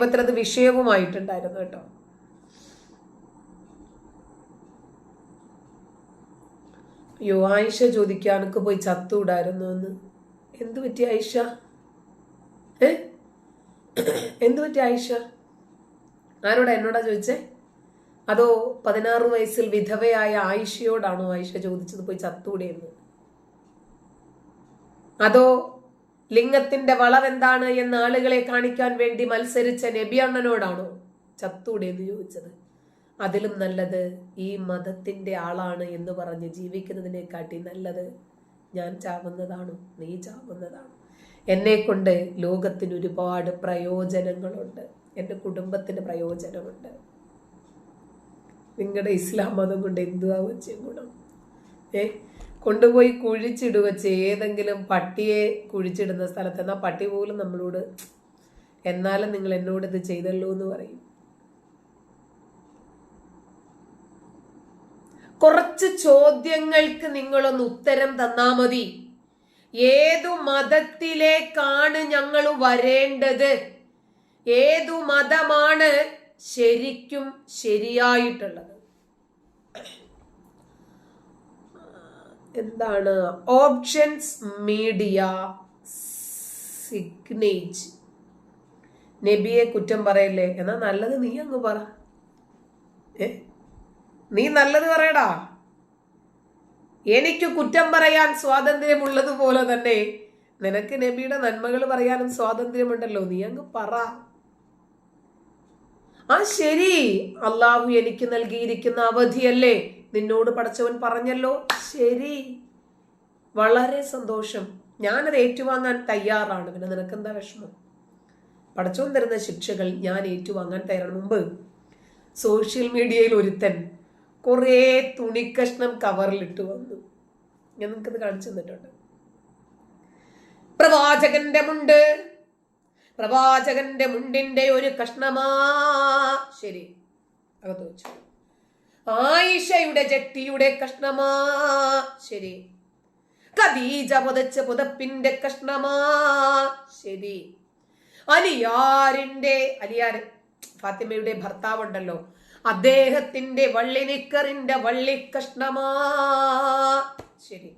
അത് വിഷയവുമായിട്ടുണ്ടായിരുന്നു കേട്ടോ. അയ്യോ ആയിഷ ചോദിക്കാനൊക്കെ പോയി ചത്തൂടായിരുന്നു എന്ന്? എന്തു പറ്റി ആയിഷ? ഏ? എന്തു പറ്റി ആയിഷ? ആരോടാ എന്നോടാ ചോദിച്ചേ? അതോ പതിനാറ് വയസ്സിൽ വിധവയായ ആയിഷയോടാണോ ആയിഷ ചോദിച്ചത് പോയി ചത്തൂടെയെന്ന് അതോ ലിംഗത്തിന്റെ വളവെന്താണ് എന്ന് ആളുകളെ കാണിക്കാൻ വേണ്ടി മത്സരിച്ച നബിയണ്ണനോടാണോ ചത്തൂടെ എന്ന് ചോദിച്ചത്. അതിലും നല്ലത് ഈ മതത്തിന്റെ ആളാണ് എന്ന് പറഞ്ഞ് ജീവിക്കുന്നതിനെക്കാട്ടി നല്ലത് ഞാൻ ചാവുന്നതാണോ നീ ചാവുന്നതാണോ. എന്നെ കൊണ്ട് ലോകത്തിന് ഒരുപാട് പ്രയോജനങ്ങളുണ്ട്. എന്റെ കുടുംബത്തിന് പ്രയോജനമുണ്ട്. നിങ്ങളുടെ ഇസ്ലാം മതം കൊണ്ട് എന്തുവാ വെച്ച ഗുണം? ഏ? കൊണ്ടുപോയി കുഴിച്ചിടുക ഏതെങ്കിലും പട്ടിയെ കുഴിച്ചിടുന്ന സ്ഥലത്ത് എന്നാൽ പട്ടി പോലും നമ്മളോട് എന്നാലും നിങ്ങൾ എന്നോട് ഇത് ചെയ്തല്ലോ എന്ന് പറയും. കുറച്ച് ചോദ്യങ്ങൾക്ക് നിങ്ങളൊന്ന് ഉത്തരം തന്നാ മതി. ഏതു മതത്തിലേക്കാണ് ഞങ്ങൾ വരേണ്ടത്? ഏതു മതമാണ് ശരിക്കും ശരിയായിട്ടുള്ളത്? എന്താണ്? ഓപ്ഷൻസ് മീഡിയ സിഗ്നേജ് നബിയെ കുറ്റം പറയല്ലേ? എന്നാ നല്ലത് നീ അങ്ങ് പറ. നീ നല്ലത് പറയടാ. എനിക്ക് കുറ്റം പറയാൻ സ്വാതന്ത്ര്യമുള്ളതുപോലെ തന്നെ നിനക്ക് നബിയുടെ നന്മകൾ പറയാനും സ്വാതന്ത്ര്യമുണ്ടല്ലോ. നീ അങ്ങ് പറ. ആ ശരി. അള്ളാഹു എനിക്ക് നൽകിയിരിക്കുന്ന അവധിയല്ലേ? നിന്നോട് പഠിച്ചവൻ പറഞ്ഞല്ലോ. ശരി. വളരെ സന്തോഷം. ഞാനത് ഏറ്റുവാങ്ങാൻ തയ്യാറാണ്. പിന്നെ നിനക്കെന്താ വിഷമം? പടച്ചവൻ തരുന്ന ശിക്ഷകൾ ഞാൻ ഏറ്റുവാങ്ങാൻ തയ്യാറാണ്. മുമ്പ് സോഷ്യൽ മീഡിയയിൽ ഒരുത്തൻ കുറേ തുണിക്കഷ്ണം കവറിലിട്ട് വന്നു. ഞാൻ നിനക്കത് കാണിച്ചു തന്നിട്ടുണ്ട്. പ്രവാചകന്റെ മുണ്ട്. പ്രവാചകന്റെ മുണ്ടിന്റെ ഒരു കഷ്ണമാ. ശരി. അകത്ത് വെച്ചു. ആയിഷയുടെ ജട്ടിയുടെ കഷ്ണമാ. ശരി. കദീജ പുതച്ച പുതപ്പിന്റെ കഷ്ണമാ. ശരി. അലിയാറിന്റെ അലിയാർ ഫാത്തിമയുടെ ഭർത്താവുണ്ടല്ലോ. അദ്ദേഹത്തിന്റെ വള്ളിനിക്കറിന്റെ വള്ളി കഷ്ണമാ ശരി.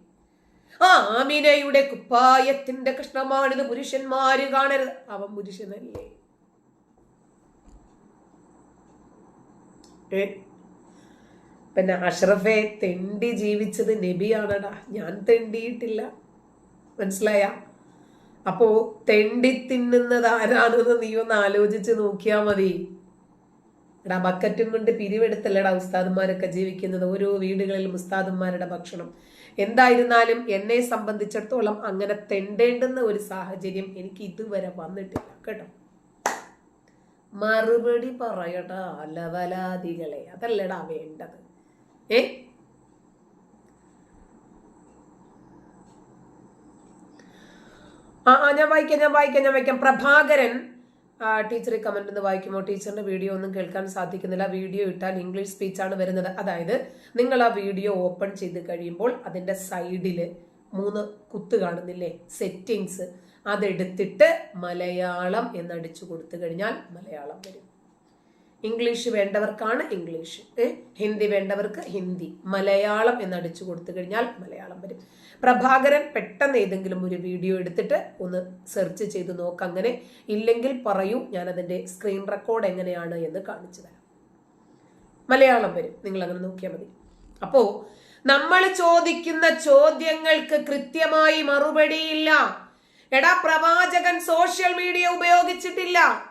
ആമിനയുടെ കുപ്പായത്തിന്റെ കഷ്ണമാണിത് പുരുഷന്മാര് കാണരുത്. അവൻ പുരുഷനല്ലേ. ഏ പിന്നെ അഷ്റഫെ തെണ്ടി ജീവിച്ചത് നബിയാണടാ. ഞാൻ തെണ്ടിയിട്ടില്ല. മനസ്സിലായ? അപ്പോ തെണ്ടി തിന്നുന്നത് ആരാണെന്ന് നീ ഒന്ന് ആലോചിച്ച് നോക്കിയാ മതി. എടാ ബക്കറ്റും കൊണ്ട് പിരിവെടുത്തല്ലടാ ഉസ്താദന്മാരൊക്കെ ജീവിക്കുന്നത്. ഓരോ വീടുകളിലും ഉസ്താദന്മാരുടെ ഭക്ഷണം. എന്തായിരുന്നാലും എന്നെ സംബന്ധിച്ചിടത്തോളം അങ്ങനെ തെണ്ടേണ്ടുന്ന ഒരു സാഹചര്യം എനിക്ക് ഇതുവരെ വന്നിട്ടില്ല. കേട്ടോ? മറുപടി പറയടാ ലവലാദികളെ അതല്ലടാ വേണ്ടത്. ഏ? ആ ആ ഞാൻ വായിക്കാം ഞാൻ വായിക്കാം ഞാൻ വായിക്കാം. പ്രഭാകരൻ ടീച്ചർ കമന്റ് ഒന്ന് വായിക്കുമ്പോൾ ടീച്ചറിന്റെ വീഡിയോ ഒന്നും കേൾക്കാൻ സാധിക്കുന്നില്ല. വീഡിയോ ഇട്ടാൽ ഇംഗ്ലീഷ് സ്പീച്ചാണ് വരുന്നത്. അതായത് നിങ്ങൾ ആ വീഡിയോ ഓപ്പൺ ചെയ്ത് കഴിയുമ്പോൾ അതിന്റെ സൈഡിൽ മൂന്ന് കുത്ത് കാണുന്നില്ലേ? സെറ്റിങ്സ് അതെടുത്തിട്ട് മലയാളം എന്നടിച്ചു കൊടുത്തു കഴിഞ്ഞാൽ മലയാളം വരും. ഇംഗ്ലീഷ് വേണ്ടവർക്കാണ് ഇംഗ്ലീഷ് ഹിന്ദി വേണ്ടവർക്ക് ഹിന്ദി. മലയാളം എന്ന് അടിച്ചു കൊടുത്തു കഴിഞ്ഞാൽ മലയാളം വരും. പ്രഭാകരൻ പെട്ടെന്ന് ഏതെങ്കിലും ഒരു വീഡിയോ എടുത്തിട്ട് ഒന്ന് സെർച്ച് ചെയ്ത് നോക്ക് അങ്ങനെ. ഇല്ലെങ്കിൽ പറയൂ ഞാൻ അതിന്റെ സ്ക്രീൻ റെക്കോർഡ് എങ്ങനെയാണ് എന്ന് കാണിച്ചു തരാം. മലയാളം വരും. നിങ്ങൾ അങ്ങനെ നോക്കിയാൽ മതി. അപ്പോ നമ്മൾ ചോദിക്കുന്ന ചോദ്യങ്ങൾക്ക് കൃത്യമായി മറുപടിയില്ല. എടാ പ്രവാചകൻ സോഷ്യൽ മീഡിയ ഉപയോഗിച്ചിട്ടില്ല.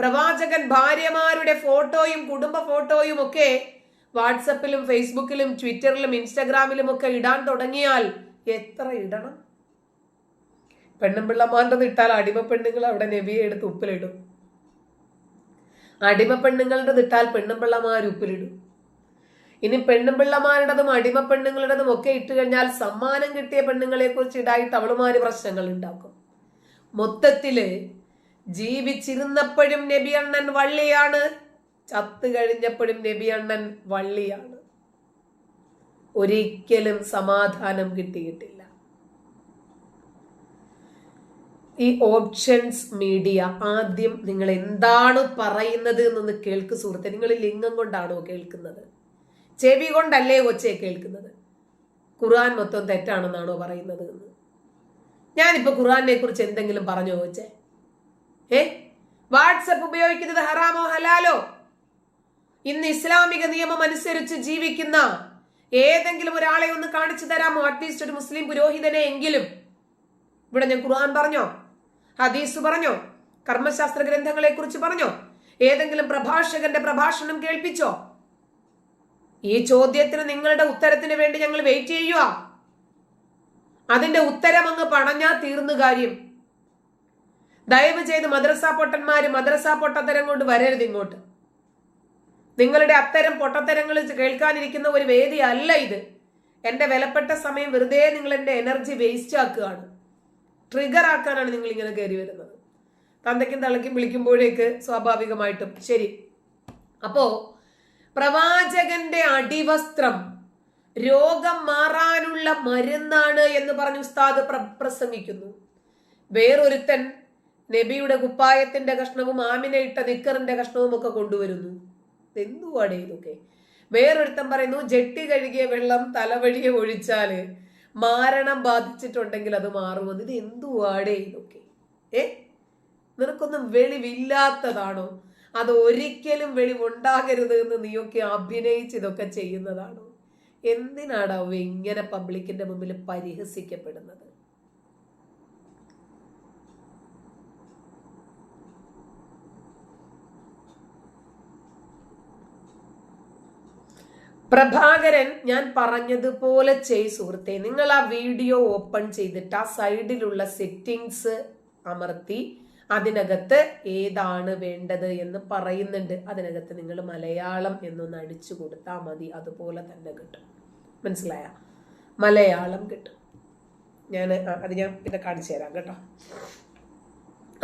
പ്രവാചകൻ ഭാര്യമാരുടെ ഫോട്ടോയും കുടുംബ ഫോട്ടോയും ഒക്കെ വാട്സപ്പിലും ഫേസ്ബുക്കിലും ട്വിറ്ററിലും ഇൻസ്റ്റഗ്രാമിലും ഒക്കെ ഇടാൻ തുടങ്ങിയാൽ എത്ര ഇടണം? പെണ്ണും പിള്ളമാരുടെ ഇട്ടാൽ അടിമ പെണ്ണുങ്ങൾ അവിടെ നബിയെ എടുത്ത് ഉപ്പിലിടും. അടിമ പെണ്ണുങ്ങളുടെ ഇട്ടാൽ പെണ്ണും പിള്ളമാർ ഉപ്പിലിടും. ഇനി പെണ്ണും പിള്ളമാരുടേതും അടിമ പെണ്ണുങ്ങളുടേതും ഒക്കെ ഇട്ട് കഴിഞ്ഞാൽ സമ്മാനം കിട്ടിയ പെണ്ണുങ്ങളെ കുറിച്ച് ഇടായിട്ട് അവളുമാര് പ്രശ്നങ്ങൾ ഉണ്ടാക്കും. മൊത്തത്തിൽ ജീവിച്ചിരുന്നപ്പോഴും നബി അണ്ണൻ വള്ളിയാണ്. ചത്തു കഴിഞ്ഞപ്പോഴും നബി അണ്ണൻ വള്ളിയാണ്. ഒരിക്കലും സമാധാനം കിട്ടിയിട്ടില്ല. ഈ ഓപ്ഷൻസ് മീഡിയ ആദ്യം നിങ്ങൾ എന്താണ് പറയുന്നത് എന്നൊന്ന് കേൾക്ക് സുഹൃത്തെ. നിങ്ങൾ ലിംഗം കൊണ്ടാണോ കേൾക്കുന്നത്? ചെവി കൊണ്ടല്ലേ കൊച്ചെ കേൾക്കുന്നത്? ഖുർആൻ മൊത്തം തെറ്റാണെന്നാണോ പറയുന്നത് എന്ന്? ഞാനിപ്പോ ഖുർആനെ കുറിച്ച് എന്തെങ്കിലും പറഞ്ഞോ കൊച്ചെ? ഏ? വാട്സപ്പ് ഉപയോഗിക്കുന്നത് ഹറാമോ ഹലാലോ? ഇന്ന് ഇസ്ലാമിക നിയമം അനുസരിച്ച് ജീവിക്കുന്ന ഏതെങ്കിലും ഒരാളെ ഒന്ന് കാണിച്ചു തരാമോ? അറ്റ്ലീസ്റ്റ് ഒരു മുസ്ലിം പുരോഹിതനെ എങ്കിലും. ഇവിടെ ഞാൻ ഖുർആൻ പറഞ്ഞോ? ഹദീസ് പറഞ്ഞോ? കർമ്മശാസ്ത്ര ഗ്രന്ഥങ്ങളെ കുറിച്ച് പറഞ്ഞോ? ഏതെങ്കിലും പ്രഭാഷകന്റെ പ്രഭാഷണം കേൾപ്പിച്ചോ? ഈ ചോദ്യത്തിന് നിങ്ങളുടെ ഉത്തരത്തിന് വേണ്ടി ഞങ്ങൾ വെയിറ്റ് ചെയ്യുക അതിന്റെ ഉത്തരം അങ്ങ് പണഞ്ഞാ തീർന്നു കാര്യം. ദയവ് ചെയ്ത് മദ്രസ പൊട്ടന്മാര് മദ്രസ പൊട്ടത്തരം കൊണ്ട് വരരുത് ഇങ്ങോട്ട്. നിങ്ങളുടെ അത്തരം പൊട്ടത്തരങ്ങൾ കേൾക്കാനിരിക്കുന്ന ഒരു വേദി അല്ല ഇത്. എന്റെ വിലപ്പെട്ട സമയം വെറുതെ നിങ്ങൾ എന്റെ എനർജി വേസ്റ്റ് ആക്കുകയാണ്. ട്രിഗർ ആക്കാനാണ് നിങ്ങൾ ഇങ്ങനെ കയറി വരുന്നത്. തന്തയ്ക്കും തള്ളയ്ക്കും വിളിക്കുമ്പോഴേക്ക് സ്വാഭാവികമായിട്ടും ശരി. അപ്പോ പ്രവാചകന്റെ അടിവസ്ത്രം രോഗം മാറാനുള്ള മരുന്നാണ് എന്ന് പറഞ്ഞു ഉസ്താദ് പ്രസംഗിക്കുന്നു. വേറൊരുത്തൻ നബിയുടെ കുപ്പായത്തിന്റെ കഷ്ണവും ആമിന ഇട്ട നിക്കറിന്റെ കഷ്ണവും ഒക്കെ കൊണ്ടുവരുന്നു. എന്തുവാടെ ഇതൊക്കെ? വേറൊരുത്തൻ പറയുന്നു ജെട്ടി കഴുകിയ വെള്ളം തലവഴിയെ ഒഴിച്ചാൽ മാരണം ബാധിച്ചിട്ടുണ്ടെങ്കിൽ അത് മാറുമെന്ന്. ഇത് എന്തുവാടേ ഇതൊക്കെ? ഏ? നിനക്കൊന്നും വെളിവില്ലാത്തതാണോ? അത് ഒരിക്കലും വെളിവുണ്ടാകരുത് എന്ന് നീയൊക്കെ അഭിനയിച്ച് ഇതൊക്കെ ചെയ്യുന്നതാണോ? എന്തിനാടാവ ഇങ്ങനെ പബ്ലിക്കിന്റെ മുമ്പിൽ പരിഹസിക്കപ്പെടുന്നത്? പ്രഭാകരൻ ഞാൻ പറഞ്ഞതുപോലെ ചെയ് സുഹൃത്തെ. നിങ്ങൾ ആ വീഡിയോ ഓപ്പൺ ചെയ്തിട്ട് ആ സൈഡിലുള്ള സെറ്റിങ്സ് അമർത്തി അതിനകത്ത് ഏതാണ് വേണ്ടത് എന്ന് പറയുന്നുണ്ട്. അതിനകത്ത് നിങ്ങൾ മലയാളം എന്നൊന്ന് അടിച്ചു കൊടുത്താൽ മതി. അതുപോലെ തന്നെ കിട്ടും. മനസ്സിലായ? മലയാളം കിട്ടും. ഞാൻ അത് ഞാൻ പിന്നെ കാണിച്ചു തരാം കേട്ടോ.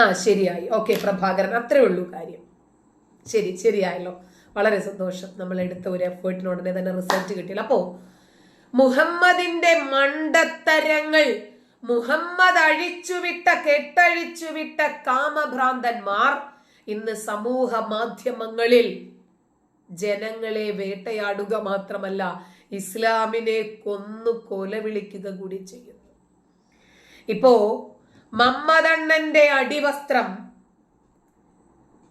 ആ ശരിയായി. ഓക്കെ പ്രഭാകരൻ അത്രേ ഉള്ളൂ കാര്യം. ശരി ശരിയായല്ലോ. വളരെ സന്തോഷം. നമ്മൾ എടുത്ത ഒരു എഫേർട്ടിന് ഉടനെ തന്നെ റിസൾട്ട് കിട്ടിയില്ല. അപ്പോ മുഹമ്മദിന്റെ മണ്ടത്തരങ്ങൾ മുഹമ്മദ് അഴിച്ചുവിട്ട കെട്ടഴിച്ചുവിട്ട കാമഭ്രാന്തന്മാർ ഇന്ന് സമൂഹ മാധ്യമങ്ങളിൽ ജനങ്ങളെ വേട്ടയാടുക മാത്രമല്ല ഇസ്ലാമിനെ കൊന്നു കൊല വിളിക്കുക കൂടി ചെയ്യുന്നു. ഇപ്പോ മമ്മദണ്ണന്റെ അടിവസ്ത്രം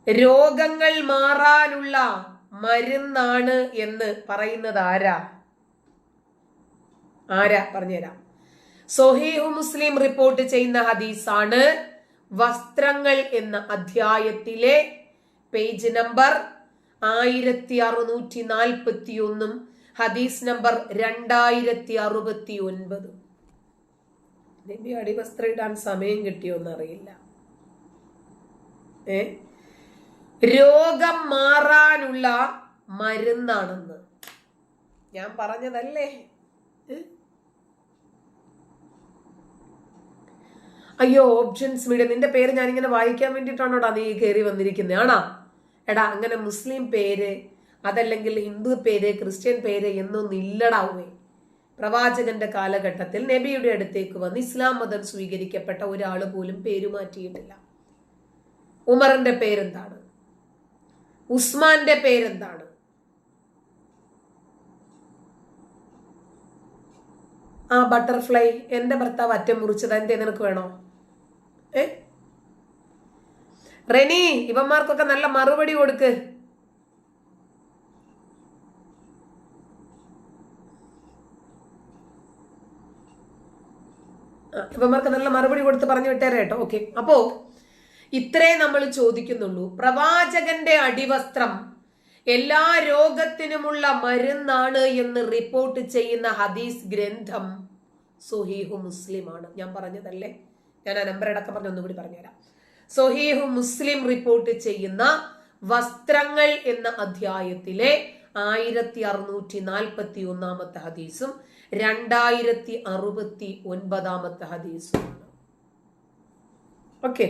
രോഗങ്ങൾ മാറാനുള്ള മരുന്നാണ് എന്ന് പറയുന്നത് ആരാ? ആരാ? പറഞ്ഞുതരാം. സൊഹീഹു മുസ്ലിം റിപ്പോർട്ട് ചെയ്യുന്ന ഹദീസാണ്. വസ്ത്രങ്ങൾ എന്ന അധ്യായത്തിലെ പേജ് നമ്പർ ആയിരത്തി അറുനൂറ്റി നാൽപ്പത്തി ഒന്നും ഹദീസ് നമ്പർ രണ്ടായിരത്തി അറുപത്തി ഒൻപതും അടിവസ്ത്രം ഇടാൻ സമയം കിട്ടിയോന്നറിയില്ല. ഏ? രോഗം മാറാനുള്ള മരുന്നാണെന്ന്. ഞാൻ പറഞ്ഞതല്ലേ? അയ്യോ ഓപ്ഷൻസ് മീഡിയ നിന്റെ പേര് ഞാൻ ഇങ്ങനെ വായിക്കാൻ വേണ്ടിയിട്ടാണോടാ നീ കയറി വന്നിരിക്കുന്നത് ആണാ? എടാ അങ്ങനെ മുസ്ലിം പേര് അതല്ലെങ്കിൽ ഹിന്ദു പേര് ക്രിസ്ത്യൻ പേര് എന്നൊന്നും ഇല്ലടാവേ പ്രവാചകന്റെ കാലഘട്ടത്തിൽ നബിയുടെ അടുത്തേക്ക് വന്ന് ഇസ്ലാം മതം സ്വീകരിക്കപ്പെട്ട ഒരാൾ പോലും പേര് മാറ്റിയിട്ടില്ല ഉമറിന്റെ പേരെന്താണ്? ഉസ്മാന്റെ പേരെന്താണ്? ആ ബട്ടർഫ്ലൈ എന്റെ ഭർത്താവ് അറ്റം മുറിച്ചത് എന്തേ നിനക്ക് വേണോ? ഏ? റെനി ഇവന്മാർക്കൊക്കെ നല്ല മറുപടി കൊടുക്ക്. ഇവന്മാർക്ക് നല്ല മറുപടി കൊടുത്ത് പറഞ്ഞു വിട്ടേരെ കേട്ടോ. ഓക്കെ അപ്പോ ഇത്രേ നമ്മൾ ചോദിക്കുന്നുള്ളൂ. പ്രവാചകന്റെ അടിവസ്ത്രം എല്ലാ രോഗത്തിനുമുള്ള മരുന്നാണ് എന്ന് റിപ്പോർട്ട് ചെയ്യുന്ന ഹദീസ് ഗ്രന്ഥം സൊഹീഹു മുസ്ലിമാണ്. ഞാൻ പറഞ്ഞതല്ലേ? ഞാൻ ആ നമ്പർ അടക്കം പറഞ്ഞ ഒന്നുകൂടി പറഞ്ഞുതരാം. സൊഹീഹു മുസ്ലിം റിപ്പോർട്ട് ചെയ്യുന്ന വസ്ത്രങ്ങൾ എന്ന അധ്യായത്തിലെ ആയിരത്തി അറുന്നൂറ്റി നാൽപ്പത്തി ഒന്നാമത്തെ ഹദീസും രണ്ടായിരത്തി അറുപത്തി ഒൻപതാമത്തെ ഹദീസുമാണ്. ഓക്കെ.